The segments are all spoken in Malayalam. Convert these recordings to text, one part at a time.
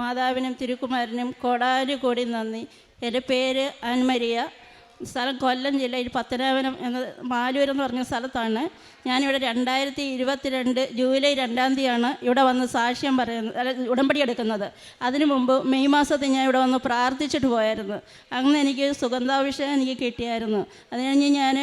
മാതാവിനും തിരുക്കുമാരനും കോടാനുകോടി നന്ദി. എന്റെ പേര് അൻമരിയ. സ്ഥലം കൊല്ലം ജില്ലയിൽ പത്തനാപുരം എന്ന മാലൂർ എന്ന് പറഞ്ഞ സ്ഥലത്താണ്. ഞാനിവിടെ രണ്ടായിരത്തി ഇരുപത്തിരണ്ട് ജൂലൈ രണ്ടാം തീയതിയാണ് ഇവിടെ വന്ന് സാക്ഷ്യം പറയുന്നത് അല്ല ഉടമ്പടി എടുക്കുന്നത്. അതിനു മുമ്പ് മെയ് മാസത്തിൽ ഞാൻ ഇവിടെ വന്ന് പ്രാർത്ഥിച്ചിട്ട് പോയായിരുന്നു. അങ്ങനെ എനിക്ക് സുഗന്ധാഭിഷേകം എനിക്ക് കിട്ടിയായിരുന്നു. അത് കഴിഞ്ഞ് ഞാൻ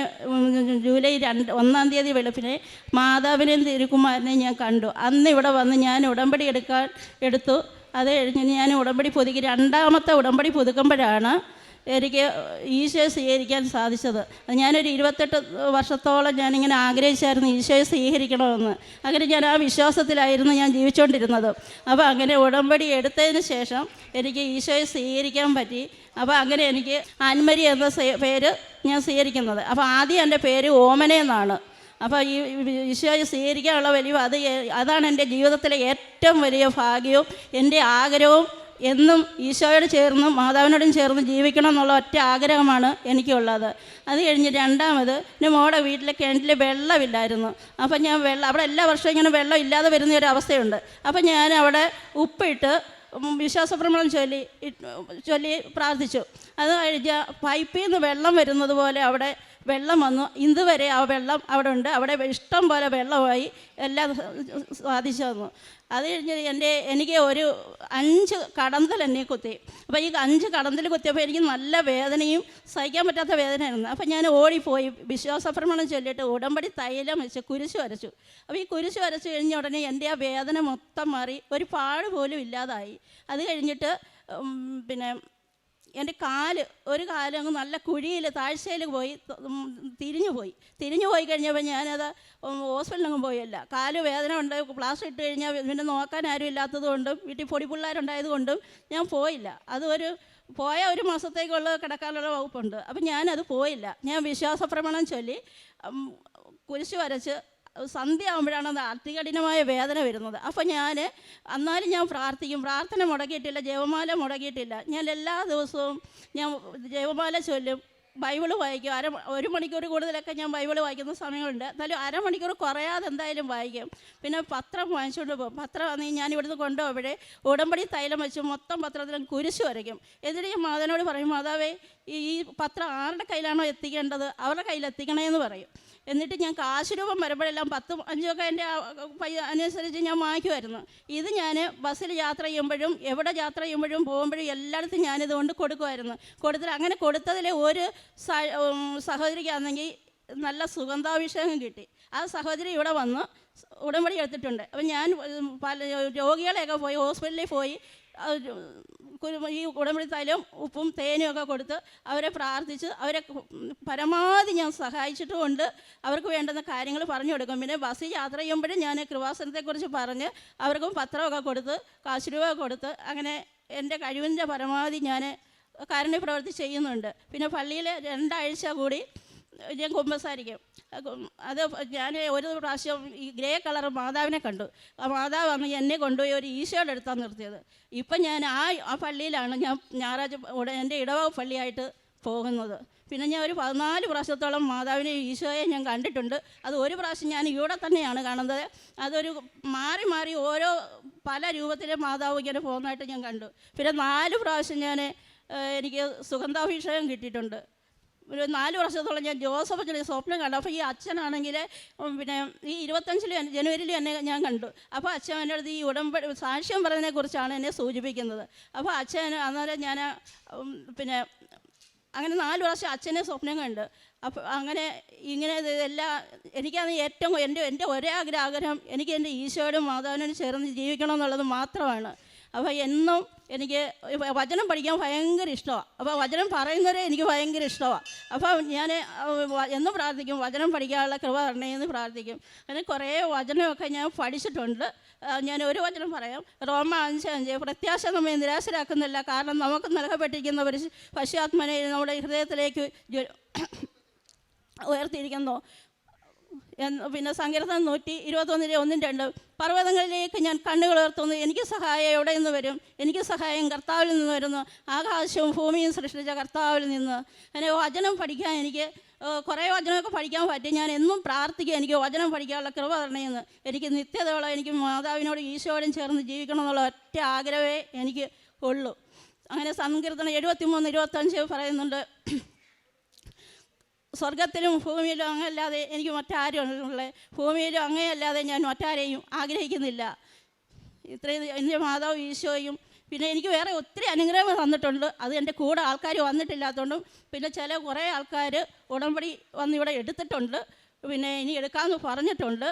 ജൂലൈ രണ്ട് ഒന്നാം തീയതി വെളുപ്പിനെ മാതാവിനെയും തിരുക്കുമാരനെയും ഞാൻ കണ്ടു. അന്ന് ഇവിടെ വന്ന് ഞാൻ ഉടമ്പടി എടുക്കാൻ എടുത്തു. അത് കഴിഞ്ഞ് ഞാൻ ഉടമ്പടി പുതുക്കി. രണ്ടാമത്തെ ഉടമ്പടി പുതുക്കുമ്പോഴാണ് എനിക്ക് ഈശോയെ സ്വീകരിക്കാൻ സാധിച്ചത്. ഞാനൊരു ഇരുപത്തെട്ട് വർഷത്തോളം ഞാനിങ്ങനെ ആഗ്രഹിച്ചായിരുന്നു ഈശോയെ സ്വീകരിക്കണമെന്ന്. അങ്ങനെ ഞാൻ ആ വിശ്വാസത്തിലായിരുന്നു ഞാൻ ജീവിച്ചുകൊണ്ടിരുന്നത്. അപ്പോൾ അങ്ങനെ ഉടമ്പടി എടുത്തതിന് ശേഷം എനിക്ക് ഈശോയെ സ്വീകരിക്കാൻ പറ്റി. അപ്പോൾ അങ്ങനെ എനിക്ക് ആൻമരി എന്ന പേര് ഞാൻ സ്വീകരിക്കുന്നത്. അപ്പോൾ ആദ്യം എന്റെ പേര് ഓമന എന്നാണ്. അപ്പോൾ ഈ ഈശോയെ സ്വീകരിക്കാനുള്ള വലിയ അത് അതാണ് എന്റെ ജീവിതത്തിലെ ഏറ്റവും വലിയ ഭാഗ്യവും എന്റെ ആഗ്രഹവും എന്നും ഈശോയോട് ചേർന്നും മാതാവിനോടും ചേർന്ന് ജീവിക്കണം എന്നുള്ള ഒറ്റ ആഗ്രഹമാണ് എനിക്കുള്ളത്. അത് കഴിഞ്ഞ് രണ്ടാമത് എന്റെ മോടെ വീട്ടിലെ കിണറ്റിൽ വെള്ളമില്ലായിരുന്നു. അപ്പം ഞാൻ വെള്ളം അവിടെ എല്ലാ വർഷവും ഇങ്ങനെ വെള്ളം ഇല്ലാതെ വരുന്ന ഒരു അവസ്ഥയുണ്ട്. അപ്പം ഞാൻ അവിടെ ഉപ്പിട്ട് വിശ്വാസപ്രമണം ചൊല്ലി ചൊല്ലി പ്രാർത്ഥിച്ചു. അത് കഴിഞ്ഞ് പൈപ്പിൽ നിന്ന് വെള്ളം വരുന്നത് പോലെ അവിടെ വെള്ളം വന്നു. ഇതുവരെ ആ വെള്ളം അവിടെ ഉണ്ട്. അവിടെ ഇഷ്ടം പോലെ വെള്ളമായി എല്ലാം സാധിച്ചു വന്നു. അത് കഴിഞ്ഞ് എന്റെ എനിക്ക് ഒരു അഞ്ച് കടന്തൽ എന്നെ കുത്തി. അപ്പോൾ ഈ അഞ്ച് കടന്തൽ കുത്തിയപ്പോൾ എനിക്ക് നല്ല വേദനയും സഹിക്കാൻ പറ്റാത്ത വേദനയായിരുന്നു. അപ്പോൾ ഞാൻ ഓടിപ്പോയി. വിശ്വാസപ്രമാണം ചൊല്ലിയിട്ട് ഉടമ്പടി തൈലം വെച്ച് കുരിശ് വരച്ചു. അപ്പോൾ ഈ കുരിശ് വരച്ചു കഴിഞ്ഞ ഉടനെ എന്റെ ആ വേദന മൊത്തം മാറി. ഒരു പാട് പോലും ഇല്ലാതായി. അത് കഴിഞ്ഞിട്ട് പിന്നെ എന്റെ കാൽ ഒരു കാൽ അങ്ങ് നല്ല കുഴിയിൽ താഴ്ചയിൽ പോയി തിരിഞ്ഞു പോയി. തിരിഞ്ഞു പോയി കഴിഞ്ഞപ്പോൾ ഞാനത് ഹോസ്പിറ്റലിലൊന്നും പോയല്ല. കാൽ വേദന ഉണ്ട് പ്ലാസ്റ്റർ ഇട്ട് കഴിഞ്ഞാൽ പിന്നെ നോക്കാൻ ആരും ഇല്ലാത്തത് കൊണ്ടും വീട്ടിൽ പൊടി പിള്ളേരുണ്ടായത് കൊണ്ടും ഞാൻ പോയില്ല. അതൊരു പോയ ഒരു മാസത്തേക്കുള്ള കിടക്കാനുള്ള വകുപ്പുണ്ട്. അപ്പം ഞാനത് പോയില്ല. ഞാൻ വിശ്വാസപ്രമാണം ചൊല്ലി കുരിശ് വരച്ച് സന്ധ്യ ആകുമ്പോഴാണ് അത് അതികഠിനമായ വേദന വരുന്നത്. അപ്പോൾ ഞാൻ അന്നാലും ഞാൻ പ്രാർത്ഥിക്കും. പ്രാർത്ഥന മുടക്കിയിട്ടില്ല ജൈവമാല മുടക്കിയിട്ടില്ല. ഞാൻ എല്ലാ ദിവസവും ഞാൻ ജൈവമാല ചൊല്ലും ബൈബിൾ വായിക്കും. അര ഒരു മണിക്കൂർ കൂടുതലൊക്കെ ഞാൻ ബൈബിൾ വായിക്കുന്ന സമയങ്ങളുണ്ട് എന്നാലും അരമണിക്കൂർ കുറയാതെ എന്തായാലും വായിക്കും. പിന്നെ പത്രം വാങ്ങിച്ചുകൊണ്ട് പോകും. പത്രം ആണെങ്കിൽ ഞാൻ ഇവിടുന്ന് കൊണ്ടുപോകുമ്പോഴേ ഉടമ്പടി തൈലം വെച്ച് മൊത്തം പത്രത്തിലും കുരിശ് വരയ്ക്കും. എന്നിട്ട് ഞാൻ മാതാവിനോട് പറയും മാതാവേ ഈ പത്രം ആരുടെ കയ്യിലാണോ എത്തിക്കേണ്ടത്? അവരുടെ കയ്യിൽ എത്തിക്കണേ എന്ന് പറയും. എന്നിട്ട് ഞാൻ കാശ് രൂപം വരുമ്പോഴെല്ലാം പത്തും അഞ്ചൊക്കെ എന്റെ അനുസരിച്ച് ഞാൻ വാങ്ങിക്കുമായിരുന്നു. ഇത് ഞാൻ ബസ്സിൽ യാത്ര ചെയ്യുമ്പോഴും എവിടെ യാത്ര ചെയ്യുമ്പോഴും പോകുമ്പോഴും എല്ലായിടത്തും ഞാനിത് കൊണ്ട് കൊടുക്കുമായിരുന്നു. കൊടുത്തിട്ട് അങ്ങനെ കൊടുത്തതിൽ ഒരു സഹോദരിക്കാണെങ്കിൽ നല്ല സുഗന്ധാഭിഷേകം കിട്ടി. ആ സഹോദരി ഇവിടെ വന്ന്. ഉടമ്പടി എടുത്തിട്ടുണ്ട്. അപ്പം ഞാൻ പല രോഗികളെയൊക്കെ പോയി ഹോസ്പിറ്റലിൽ പോയി ഈ ഉടമ്പടി തൈലം ഉപ്പും തേനും ഒക്കെ കൊടുത്ത് അവരെ പ്രാർത്ഥിച്ച് അവരെ പരമാവധി ഞാൻ സഹായിച്ചിട്ടുമുണ്ട്. അവർക്ക് വേണ്ടുന്ന കാര്യങ്ങൾ പറഞ്ഞു കൊടുക്കും. പിന്നെ ബസ്സിൽ യാത്ര ചെയ്യുമ്പോഴും ഞാൻ കൃപാസനത്തെക്കുറിച്ച് പറഞ്ഞ് അവർക്കും പത്രമൊക്കെ കൊടുത്ത് കാശ് രൂപ കൊടുത്ത് അങ്ങനെ എന്റെ കഴിവിന്റെ പരമാവധി ഞാൻ കാരുണ്യ പ്രവൃത്തി ചെയ്യുന്നുണ്ട്. പിന്നെ പള്ളിയിൽ രണ്ടാഴ്ച കൂടി ഞാൻ കുമ്പസാരിക്കും. അത് ഞാൻ ഒരു പ്രാവശ്യം ഈ ഗ്രേ കളർ മാതാവിനെ കണ്ടു. ആ മാതാവ് അന്ന് എന്നെ കൊണ്ടുപോയി ഒരു ഈശോയുടെ അടുത്താണ് നിർത്തിയത്. ഇപ്പം ഞാൻ ആ ആ പള്ളിയിലാണ് ഞാൻ ഞായറാഴ്ച എന്റെ ഇടവക പള്ളിയായിട്ട് പോകുന്നത്. പിന്നെ ഞാൻ ഒരു പതിനാല് പ്രാവശ്യത്തോളം മാതാവിനെ ഈശോയെ ഞാൻ കണ്ടിട്ടുണ്ട്. അത് ഒരു പ്രാവശ്യം ഞാൻ ഇവിടെ തന്നെയാണ് കാണുന്നത്. അതൊരു മാറി മാറി ഓരോ പല രൂപത്തിലെ മാതാവ് ഇങ്ങനെ പോകുന്നതായിട്ട് ഞാൻ കണ്ടു. പിന്നെ നാല് പ്രാവശ്യം ഞാൻ എനിക്ക് സുഗന്ധാഭിഷേകം കിട്ടിയിട്ടുണ്ട്. ഒരു നാല് വർഷത്തോളം ഞാൻ ജോസഫ് അച്ഛനെ സ്വപ്നം കണ്ടു. അപ്പോൾ ഈ അച്ഛനാണെങ്കിൽ പിന്നെ ഈ ഇരുപത്തഞ്ചിൽ ജനുവരിയിൽ എന്നെ ഞാൻ കണ്ടു. അപ്പോൾ അച്ഛൻ എന്റെ അടുത്ത് ഈ ഉടമ്പടി സാക്ഷ്യം പറയുന്നതിനെ കുറിച്ചാണ് എന്നെ സൂചിപ്പിക്കുന്നത്. അപ്പോൾ അച്ഛൻ അന്നേരം ഞാൻ പിന്നെ അങ്ങനെ നാല് വർഷം അച്ഛനെ സ്വപ്നം കണ്ട്. അപ്പോൾ അങ്ങനെ ഇങ്ങനെ ഇതെല്ലാം എനിക്കത് ഏറ്റവും എന്റെ എന്റെ ഒരേ ആഗ്രഹം എനിക്ക് എന്റെ ഈശോയോടും മാതാവിനോടും ചേർന്ന് ജീവിക്കണം എന്നുള്ളത് മാത്രമാണ്. അപ്പോൾ എന്നും എനിക്ക് വചനം പഠിക്കാൻ ഭയങ്കര ഇഷ്ടമാണ് അപ്പോൾ വചനം പറയുന്നവരെ എനിക്ക് ഭയങ്കര ഇഷ്ടമാണ് അപ്പോൾ ഞാൻ എന്നും പ്രാർത്ഥിക്കും. വചനം പഠിക്കാനുള്ള കൃപ തരണേന്ന് പ്രാർത്ഥിക്കും. അങ്ങനെ കുറേ വചനമൊക്കെ ഞാൻ പഠിച്ചിട്ടുണ്ട്. ഞാൻ ഒരു വചനം പറയാം. റോമ അഞ്ച് അഞ്ച്. പ്രത്യാശ നമ്മെ നിരാശരാക്കുന്നില്ല കാരണം നമുക്ക് നൽകപ്പെട്ടിരിക്കുന്ന ഒരു പശ്ചാത്മനെ നമ്മുടെ ഹൃദയത്തിലേക്ക് ഉയർത്തിയിരിക്കുന്നു. പിന്നെ സങ്കീർത്തനം നൂറ്റി ഇരുപത്തൊന്നിലെ ഒന്നും രണ്ട് പർവതങ്ങളിലേക്ക് ഞാൻ കണ്ണുകൾ ഉയർത്തുന്നു. എനിക്ക് സഹായം എവിടെ നിന്ന് വരും? എനിക്ക് സഹായം കർത്താവിൽ നിന്ന് വരുന്നു. ആകാശവും ഭൂമിയും സൃഷ്ടിച്ച കർത്താവിൽ നിന്ന്. അങ്ങനെ വചനം പഠിക്കാൻ എനിക്ക് കുറേ വചനമൊക്കെ പഠിക്കാൻ പറ്റി. ഞാൻ എന്നും പ്രാർത്ഥിക്കുക എനിക്ക് വചനം പഠിക്കാനുള്ള കൃപ തരണമെന്ന് എനിക്ക് നിത്യതയോളം എനിക്ക് മാതാവിനോട് ഈശോയോടും ചേർന്ന് ജീവിക്കണം എന്നുള്ള ഒറ്റ ആഗ്രഹമേ എനിക്ക് ഉള്ളൂ. അങ്ങനെ സങ്കീർത്തനം എഴുപത്തി മൂന്ന് ഇരുപത്തഞ്ച് പറയുന്നുണ്ട്. സ്വർഗത്തിലും ഭൂമിയിലും അങ്ങല്ലാതെ എനിക്ക് മറ്റാരും ഉള്ള ഭൂമിയിലും അങ്ങയല്ലാതെ ഞാൻ മറ്റാരെയും ആഗ്രഹിക്കുന്നില്ല. ഇത്രയും എന്റെ മാതാവ് ഈശോയും പിന്നെ എനിക്ക് വേറെ ഒത്തിരി അനുഗ്രഹങ്ങൾ തന്നിട്ടുണ്ട്. അത് എന്റെ കൂടെ ആൾക്കാർ വന്നിട്ടില്ലാത്തതുകൊണ്ടും പിന്നെ ചില കുറേ ആൾക്കാർ ഉടമ്പടി വന്ന് ഇവിടെ എടുത്തിട്ടുണ്ട്. പിന്നെ ഇനി എടുക്കാമെന്ന് പറഞ്ഞിട്ടുണ്ട്.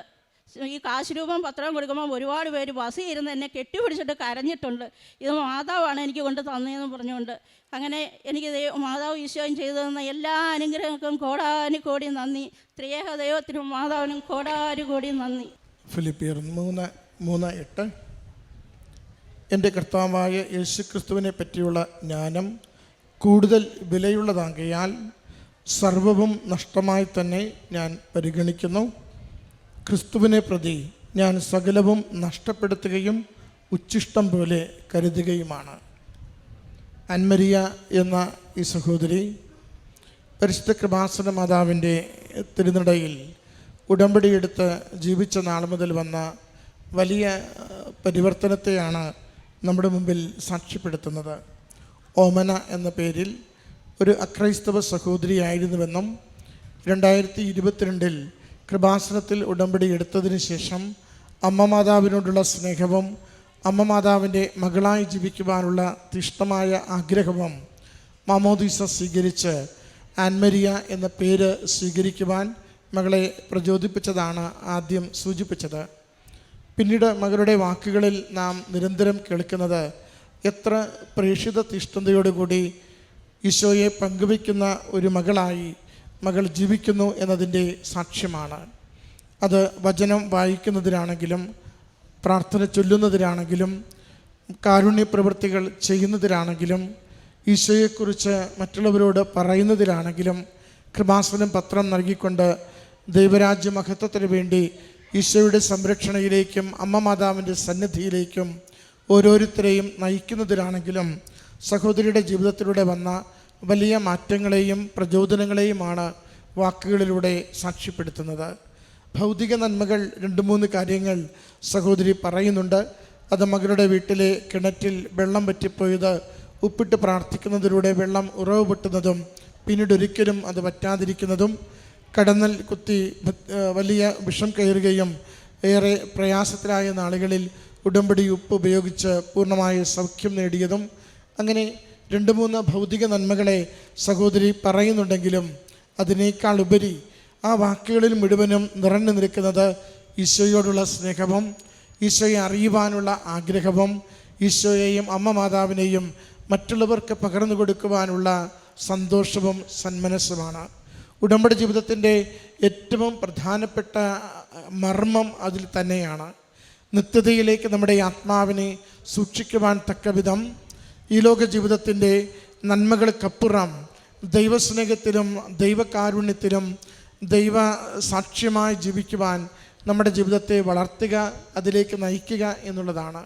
ഈ കാശ് രൂപം പത്രം കൊടുക്കുമ്പോൾ ഒരുപാട് പേര് ബസ്സിൽ ഇരുന്ന് എന്നെ കെട്ടിപ്പിടിച്ചിട്ട് കരഞ്ഞിട്ടുണ്ട്. ഇത് മാതാവാണ് എനിക്ക് കൊണ്ട് തന്നതെന്ന് പറഞ്ഞുകൊണ്ട്. അങ്ങനെ എനിക്ക് മാതാവ് ഈശോയും ചെയ്തു തന്ന എല്ലാ അനുഗ്രഹങ്ങൾക്കും കോടാനു കോടി നന്ദി. ത്രിയേക ദൈവത്തിനും മാതാവിനും കോടാനു കോടി നന്ദി. ഫിലിപ്പിയർ മൂന്ന് മൂന്ന് എട്ട്. എന്റെ കർത്താവായ യേശുക്രിസ്തുവിനെ പറ്റിയുള്ള ജ്ഞാനം കൂടുതൽ വിലയുള്ളതാകിയാൽ സർവവും നഷ്ടമായി തന്നെ ഞാൻ പരിഗണിക്കുന്നു. ക്രിസ്തുവിനെ പ്രതി ഞാൻ സകലവും നഷ്ടപ്പെടുത്തുകയും ഉച്ഛിഷ്ടം പോലെ കരുതുകയുമാണ്. അൻമരിയ എന്ന ഈ സഹോദരി പരിശുദ്ധ കൃപാസന മാതാവിന്റെ തിരുനടയിൽ ഉടമ്പടിയെടുത്ത് ജീവിച്ച നാൾ മുതൽ വന്ന വലിയ പരിവർത്തനത്തെയാണ് നമ്മുടെ മുമ്പിൽ സാക്ഷ്യപ്പെടുത്തുന്നത്. ഓമന എന്ന പേരിൽ ഒരു അക്രൈസ്തവ സഹോദരിയായിരുന്നുവെന്നും രണ്ടായിരത്തി ഇരുപത്തിരണ്ടിൽ കൃപാസനത്തിൽ ഉടമ്പടി എടുത്തതിന് ശേഷം അമ്മ മാതാവിനോടുള്ള സ്നേഹവും അമ്മ മാതാവിന്റെ മകളായി ജീവിക്കുവാനുള്ള തിഷ്ടമായ ആഗ്രഹവും മാമോദീസ സ്വീകരിച്ച് ആൻമരിയ എന്ന പേര് സ്വീകരിക്കുവാൻ മകളെ പ്രചോദിപ്പിച്ചതാണ് ആദ്യം സൂചിപ്പിച്ചത്. പിന്നീട് മകളുടെ വാക്കുകളിൽ നാം നിരന്തരം കേൾക്കുന്നത് എത്ര പ്രേക്ഷിത തിഷ്ഠതയോടുകൂടി ഈശോയെ പങ്കുവയ്ക്കുന്ന ഒരു മകളായി മകൾ ജീവിക്കുന്നു എന്നതിന്റെ സാക്ഷ്യമാണ്. അത് വചനം വായിക്കുന്നതിനാണെങ്കിലും പ്രാർത്ഥന ചൊല്ലുന്നതിനാണെങ്കിലും കാരുണ്യ പ്രവൃത്തികൾ ചെയ്യുന്നതിനാണെങ്കിലും ഈശോയെക്കുറിച്ച് മറ്റുള്ളവരോട് പറയുന്നതിലാണെങ്കിലും കൃപാസനം പത്രം നൽകിക്കൊണ്ട് ദൈവരാജ്യ മഹത്വത്തിന് വേണ്ടി ഈശോയുടെ സംരക്ഷണയിലേക്കും അമ്മ മാതാവിന്റെ സന്നിധിയിലേക്കും ഓരോരുത്തരെയും നയിക്കുന്നതിലാണെങ്കിലും സഹോദരിയുടെ ജീവിതത്തിലൂടെ വന്ന വലിയ മാറ്റങ്ങളെയും പ്രചോദനങ്ങളെയുമാണ് വാക്കുകളിലൂടെ സാക്ഷ്യപ്പെടുത്തുന്നത്. ഭൗതിക നന്മകൾ രണ്ട് മൂന്ന് കാര്യങ്ങൾ സഹോദരി പറയുന്നുണ്ട്. അത് മകളുടെ വീട്ടിലെ കിണറ്റിൽ വെള്ളം പറ്റിപ്പോയത് ഉപ്പിട്ട് പ്രാർത്ഥിക്കുന്നതിലൂടെ വെള്ളം ഉറവ് പൊട്ടുന്നതും പിന്നീട് ഒരിക്കലും അത് പറ്റാതിരിക്കുന്നതും കടന്നൽ കുത്തി വലിയ വിഷം കയറുകയും ഏറെ പ്രയാസത്തിലായ നാളുകളിൽ ഉടമ്പടി ഉപ്പ് ഉപയോഗിച്ച് പൂർണമായ സൗഖ്യം നേടിയതും അങ്ങനെ രണ്ട് മൂന്ന് ഭൗതിക നന്മകളെ സഹോദരി പറയുന്നുണ്ടെങ്കിലും അതിനേക്കാൾ ഉപരി ആ വാക്കുകളിൽ മുഴുവനും നിറഞ്ഞു നിൽക്കുന്നത് ഈശോയോടുള്ള സ്നേഹവും ഈശോയെ അറിയുവാനുള്ള ആഗ്രഹവും ഈശോയെയും അമ്മ മാതാവിനെയും മറ്റുള്ളവർക്ക് പകർന്നു കൊടുക്കുവാനുള്ള സന്തോഷവും സന്മനസ്സുമാണ്. ഉടമ്പടി ജീവിതത്തിന്റെ ഏറ്റവും പ്രധാനപ്പെട്ട മർമ്മം അതിൽ തന്നെയാണ്. നിത്യതയിലേക്ക് നമ്മുടെ ആത്മാവിനെ സൂക്ഷിക്കുവാൻ തക്കവിധം ഈ ലോക ജീവിതത്തിന്റെ നന്മകൾക്കപ്പുറം ദൈവസ്നേഹത്തിലും ദൈവകാരുണ്യത്തിലും ദൈവ സാക്ഷ്യമായി ജീവിക്കുവാൻ നമ്മുടെ ജീവിതത്തെ വളർത്തുക അതിലേക്ക് നയിക്കുക എന്നുള്ളതാണ്.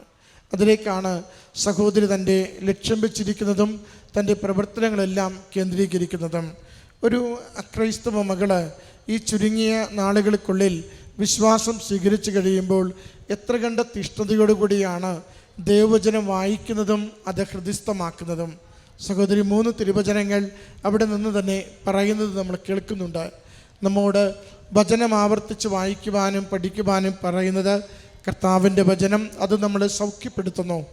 അതിലേക്കാണ് സഹോദരി തന്റെ ലക്ഷ്യം വെച്ചിരിക്കുന്നതും തന്റെ പ്രവർത്തനങ്ങളെല്ലാം കേന്ദ്രീകരിക്കുന്നതും. ഒരു അക്രൈസ്തവ മകൾ ഈ ചുരുങ്ങിയ നാളുകൾക്കുള്ളിൽ വിശ്വാസം സ്വീകരിച്ചു കഴിയുമ്പോൾ എത്ര കണ്ട തിഷ്ഠതയോടുകൂടിയാണ് ദൈവവചനം വായിക്കുന്നതും അത് ഹൃദിസ്ഥമാക്കുന്നതും. സഹോദരി മൂന്ന് തിരുവചനങ്ങൾ അവിടെ നിന്ന് തന്നെ പറയുന്നത് നമ്മൾ കേൾക്കുന്നുണ്ട്. നമ്മോട് വചനം ആവർത്തിച്ച് വായിക്കുവാനും പഠിക്കുവാനും പറയുന്നത് കർത്താവിന്റെ വചനം അത് നമ്മൾ സൗഖ്യപ്പെടുത്തുന്നു.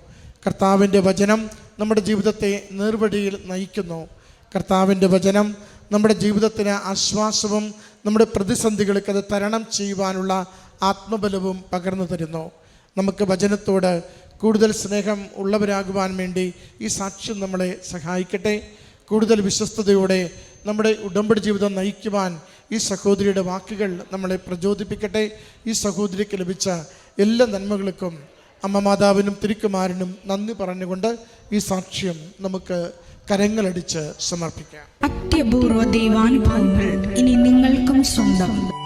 കർത്താവിന്റെ വചനം നമ്മുടെ ജീവിതത്തെ നേർവഴിയിൽ നയിക്കുന്നു. കർത്താവിന്റെ വചനം നമ്മുടെ ജീവിതത്തിന് ആശ്വാസവും നമ്മുടെ പ്രതിസന്ധികൾക്ക് അത് തരണം ചെയ്യുവാനുള്ള ആത്മബലവും പകർന്നു തരുന്നു. നമുക്ക് വചനത്തോട് കൂടുതൽ സ്നേഹം ഉള്ളവരാകുവാൻ വേണ്ടി ഈ സാക്ഷ്യം നമ്മളെ സഹായിക്കട്ടെ. കൂടുതൽ വിശ്വസ്തയോടെ നമ്മുടെ ഉടമ്പടി ജീവിതം നയിക്കുവാൻ ഈ സഹോദരിയുടെ വാക്കുകൾ നമ്മളെ പ്രചോദിപ്പിക്കട്ടെ. ഈ സഹോദരിക്ക് ലഭിച്ച എല്ലാ നന്മകൾക്കും അമ്മ മാതാവിനും തിരുക്കുമാരനും നന്ദി പറഞ്ഞുകൊണ്ട് ഈ സാക്ഷ്യം നമുക്ക് കരങ്ങളടിച്ച് സമർപ്പിക്കാം. അത്യപൂർവ ദൈവാനുഭവങ്ങൾ ഇനി നിങ്ങൾക്കും സ്വന്തം.